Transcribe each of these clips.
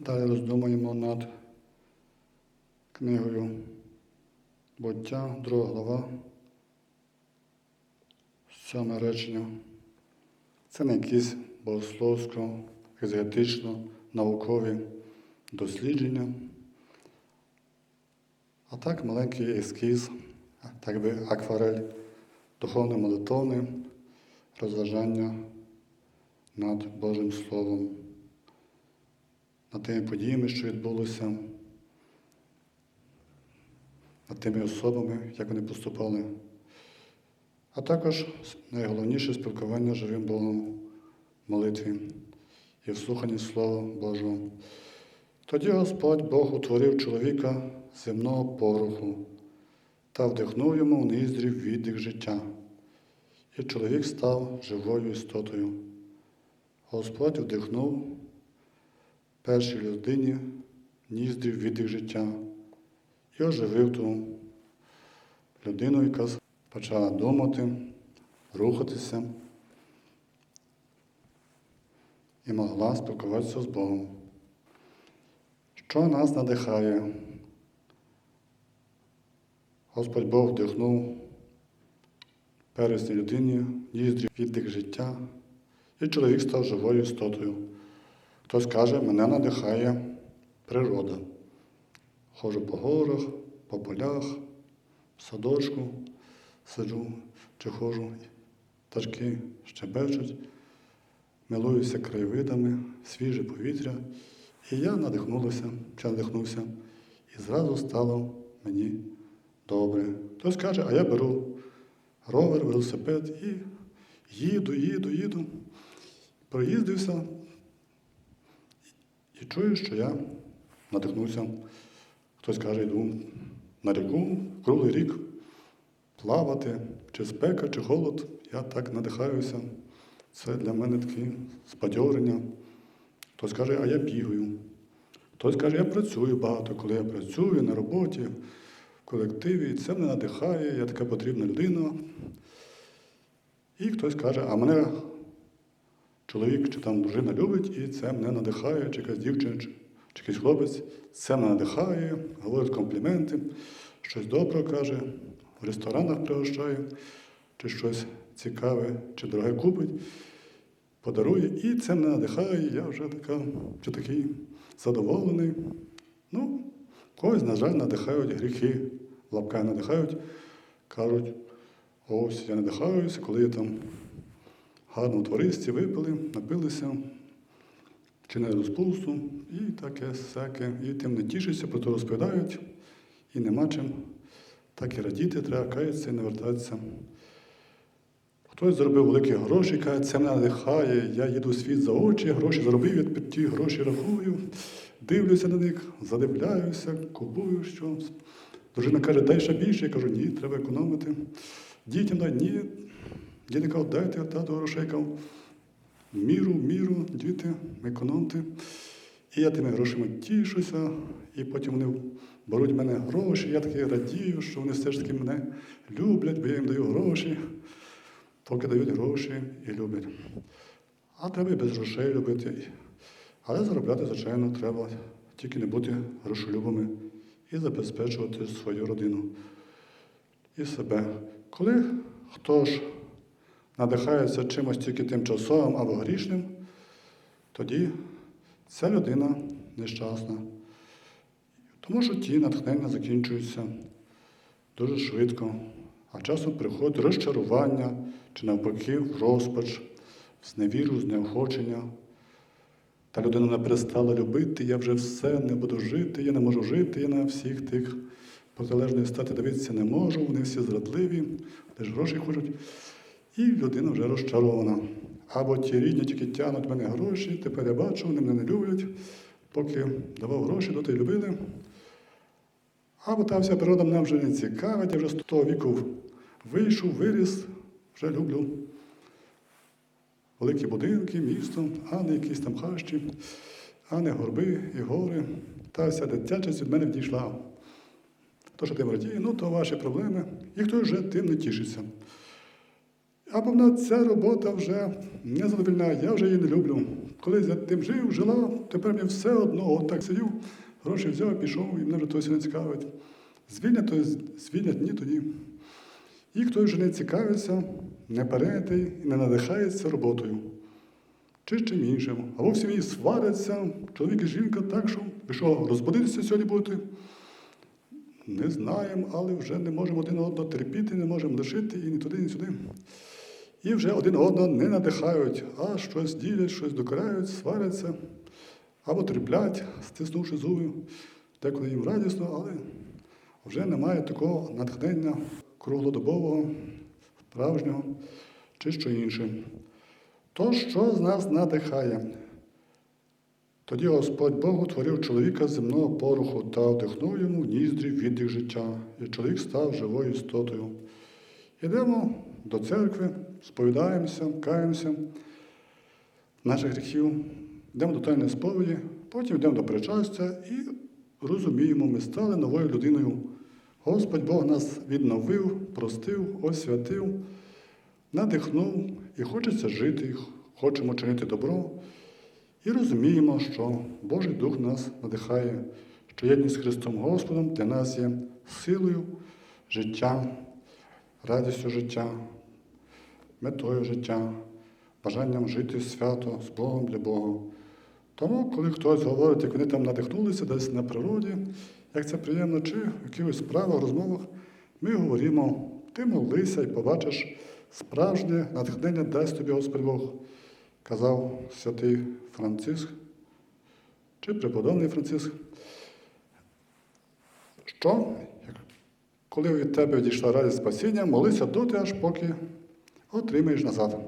Далі роздумаємо над книгою Буття, друга глава, сьоме речення. Це не якісь богословсько, екзегетично, наукові дослідження, а так маленький ескіз, так би акварель, духовне молитовне розважання над Божим Словом над тими подіями, що відбулося, над тими особами, як вони поступали. А також найголовніше спілкування живим Богом в молитві і в слуханні Слова Божого. Тоді Господь Бог утворив чоловіка земного пороху та вдихнув йому в ніздрів віддих життя, і чоловік став живою істотою. Господь вдихнув першій людині ніздрів віддих життя і оживив ту людину, яка почала думати, рухатися і могла спілкуватися з Богом. Що нас надихає? Господь Бог вдихнув пересній людині ніздрів віддих життя, і чоловік став живою істотою. Хтось каже, мене надихає природа. Ходжу по горах, по полях, в садочку сиджу чи ходжу, пташки щебечуть, милуюся краєвидами, свіже повітря. І я надихнулася, чи надихнувся, і зразу стало мені добре. Хтось каже, а я беру ровер, велосипед і їду, їду, їду. Проїздився, і чую, що я надихнувся. Хтось каже, йду на ріку, круглий рік, плавати, чи спека, чи холод. Я так надихаюся. Це для мене таке спадьорення. Хтось каже, а я бігаю. Хтось каже, я працюю багато, коли я працюю на роботі, в колективі, це мене надихає, я така потрібна людина. І хтось каже, а мене чоловік чи там дружина любить, і це мене надихає, чи якась дівчина, чи, чи якийсь хлопець, це мене надихає, говорить компліменти, щось добре каже, в ресторанах пригощає, чи щось цікаве, чи дороге купить, подарує, і це мене надихає, я вже така, чи такий задоволений. Ну, когось, на жаль, надихають гріхи, в лапках надихають, кажуть, ось я надихаюся, коли я там гарно товаристві випили, напилися, чинили розпусту і таке всяке. І тим не тішиться, про то розповідають, і нема чим. Так і радіти, треба каятися і не вертатися. Хтось заробив великі гроші, каже, це мене надихає, я їду в світ за очі, гроші заробив, я ті гроші рахую, дивлюся на них, задивляюся, купую щось. Дружина каже, дай ще більше. Я кажу, ні, треба економити. Дітям дай, ні, Діти кажуть, дайте тату грошей, кажу, міру, міру, діти, економте. І я тими грошима тішуся, і потім вони беруть в мене гроші. Я таки радію, що вони все ж таки мене люблять, бо я їм даю гроші, поки дають гроші і люблять. А треба і без грошей любити. Але заробляти, звичайно, треба тільки не бути грошолюбами і забезпечувати свою родину і себе. Коли хто ж надихається чимось тільки тимчасовим або грішним, тоді ця людина нещасна. Тому що ті натхнення закінчуються дуже швидко, а часом приходить розчарування чи навпаки розпач, зневіру, знеохочення. Та людина не перестала любити, я вже все не буду жити, я не можу жити, я на всіх тих протилежних стати дивитися не можу, вони всі зрадливі, теж гроші хочуть. І людина вже розчарована. Або ті рідні тільки тягнуть мене гроші, тепер я бачу, вони мене не люблять, поки давав гроші, доти любили. Або та вся природа мене вже не цікавить, я вже з того віку вийшов, виріс, вже люблю великі будинки, місто, а не якісь там хащі, а не горби і гори. Та вся дитячість від мене відійшла. То, що тим радіє, ну то ваші проблеми. І хтось вже тим не тішиться. Або вона ця робота вже не задовольняє, я вже її не люблю. Коли я тим жив, жила, тепер мені все одно, так сидів, гроші взяв, пішов, і мене вже то все не цікавить. Звільнять, то звільнять, ні, то ні. І хто вже не цікавиться, не перейти і не надихається роботою. Чи чим іншим. Або в сім'ї сваряться, чоловік і жінка так, що ви що, розбудитися сьогодні будете? Не знаємо, але вже не можемо один одного терпіти, не можемо лишити і ні туди, ні сюди. І вже один одного не надихають, а щось ділять, щось докоряють, сваряться або терплять, стиснувши зуби. Деколи їм радісно, але вже немає такого натхнення круглодобового, справжнього чи що інше. То що з нас надихає? Тоді Господь Бог утворив чоловіка з земного пороху та вдихнув йому в ніздрі віддих життя, і чоловік став живою істотою. Йдемо до церкви, сповідаємося, каємося наших гріхів, йдемо до тайної сповіді, потім йдемо до причастя і розуміємо, ми стали новою людиною. Господь Бог нас відновив, простив, освятив, надихнув і хочеться жити, хочемо чинити добро. І розуміємо, що Божий Дух нас надихає, що єдність з Христом Господом для нас є силою життя, радістю життя, метою життя, бажанням жити свято з Богом для Бога. Тому, коли хтось говорить, як вони там надихнулися десь на природі, як це приємно, чи в якихось справах, розмовах, ми говоримо, ти молися і побачиш справжнє натхнення дасть тобі Господь Бог казав святий Франциск чи преподобний Франциск, що? Коли від тебе відійшла радість спасіння, молися доти, аж поки отримаєш назад.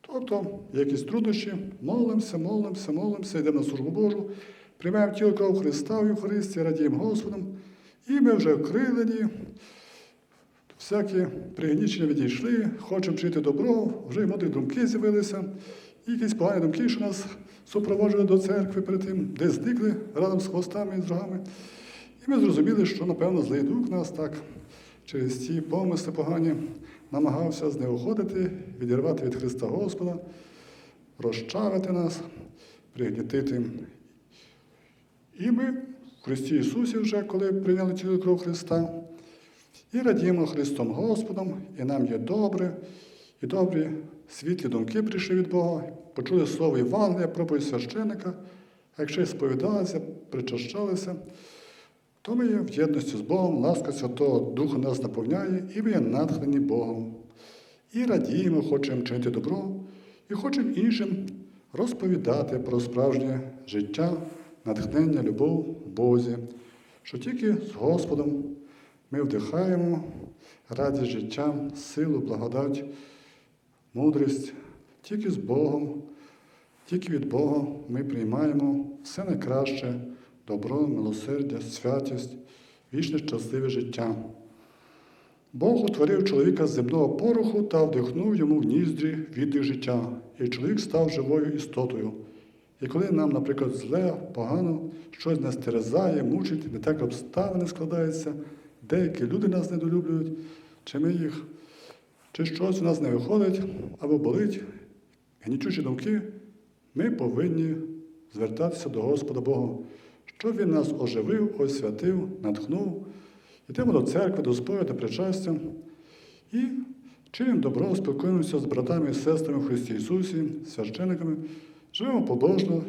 Тобто, якісь труднощі, молимося, молимося, молимося, йдемо на службу Божу, приймаємо тіло кров Христа в Євхаристії, радіємо Господом, і ми вже вкрилені, всякі пригнічення відійшли, хочемо вчити добро, вже й мудрі думки з'явилися. І якісь погані думки, що нас супроводжували до церкви перед тим, де зникли разом з хвостами і з рогами. І ми зрозуміли, що, напевно, злий дух нас так через ці помисли погані намагався знеуходити, відірвати від Христа Господа, розчавити нас, пригнітити. І ми в Христі Ісусі вже, коли прийняли цілу кров Христа, і радіємо Христом Господом, і нам є добре, і добрі світлі думки прийшли від Бога, почули слово Євангелія, проповідь священика, а якщо сповідалися, причащалися, то ми є в єдності з Богом, ласка Святого Духа нас наповняє, і ми є натхнені Богом. І радіємо, хочемо чинити добро, і хочемо іншим розповідати про справжнє життя, натхнення, любов в Бозі, що тільки з Господом ми вдихаємо радість життя, силу, благодать мудрість, тільки з Богом, тільки від Бога ми приймаємо все найкраще, добро, милосердя, святість, вічне щасливе життя. Бог утворив чоловіка з земного пороху та вдихнув йому в ніздрі віддих життя, і чоловік став живою істотою. І коли нам, наприклад, зле, погано, щось нас терезає, мучить, не так обставини складаються, деякі люди нас недолюблюють, чи ми їх чи щось у нас не виходить або болить, гнічучі думки, ми повинні звертатися до Господа Бога, щоб Він нас оживив, освятив, натхнув. Йдемо до церкви, до сповіді, причастя і чинимо добро, спілкуємося з братами і сестрами в Христі Ісусі, священиками, живемо побожно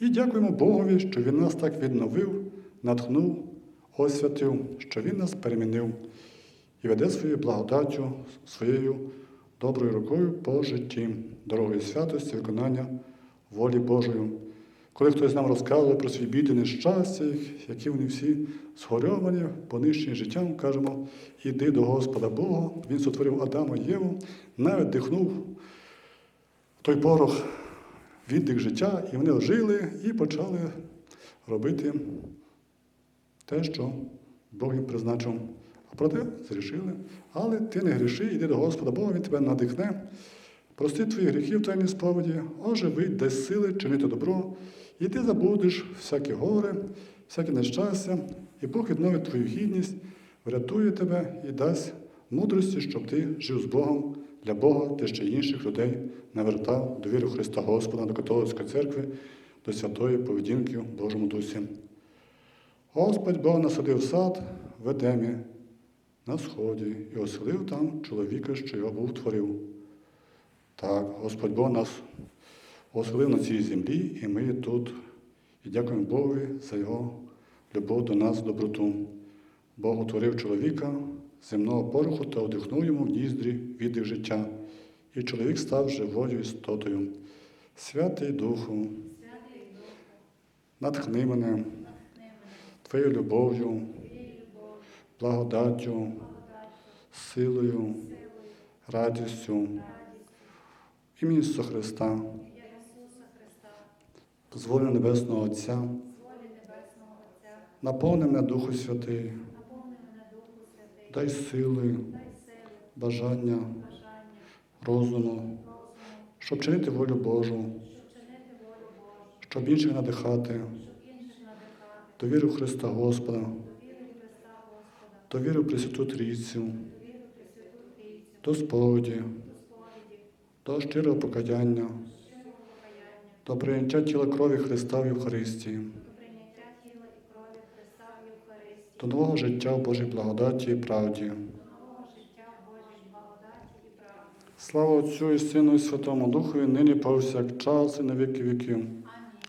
і дякуємо Богові, що Він нас так відновив, натхнув, освятив, що Він нас перемінив і веде своєю благодаттю, своєю доброю рукою по житті, дорогою святості, виконання волі Божої. Коли хтось нам розказує про свій біди нещастя, які вони всі згорьовані, понищені життям, кажемо, іди до Господа Бога, Він сотворив Адама і Єву, навіть дихнув той порох віддих життя, і вони ожили і почали робити те, що Бог їм призначив. А проте зрішили. Але ти не гріши, йди до Господа Бога, Він тебе надихне. Прости твої гріхи в тайній сповіді, оживи, дай сили чинити добро, і ти забудеш всякі горе, всяке нещастя, і Бог відновить твою гідність, врятує тебе і дасть мудрості, щоб ти жив з Богом для Бога ти ще інших людей навертав до віри Христа Господа, до католицької церкви, до святої поведінки в Божому Дусі. Господь Бог насадив сад в Едемі на сході і оселив там чоловіка, що його був творив. Так, Господь Бог нас оселив на цій землі, і ми тут. І дякуємо Богові за його любов до нас, доброту. Бог утворив чоловіка земного пороху та одихнув йому в ніздрі віддих життя, і чоловік став живою істотою. Святий Духу, натхни мене Твоєю любов'ю, благодаттю, силою, радістю. Ім'я Ісуса Христа, дозволю Небесного Отця, наповни мене Духу Святий, дай сили, бажання, розуму, щоб чинити волю Божу, щоб інших надихати, до віри в Христа Господа, до віри в Пресвяту Трійцю, до сповіді, до щирого покаяння, до прийняття тіла крові Христа в Євхаристії, до нового життя в Божій благодаті і правді. Слава Отцю і Сину і Святому Духу, і нині повсякчас і на віки віків.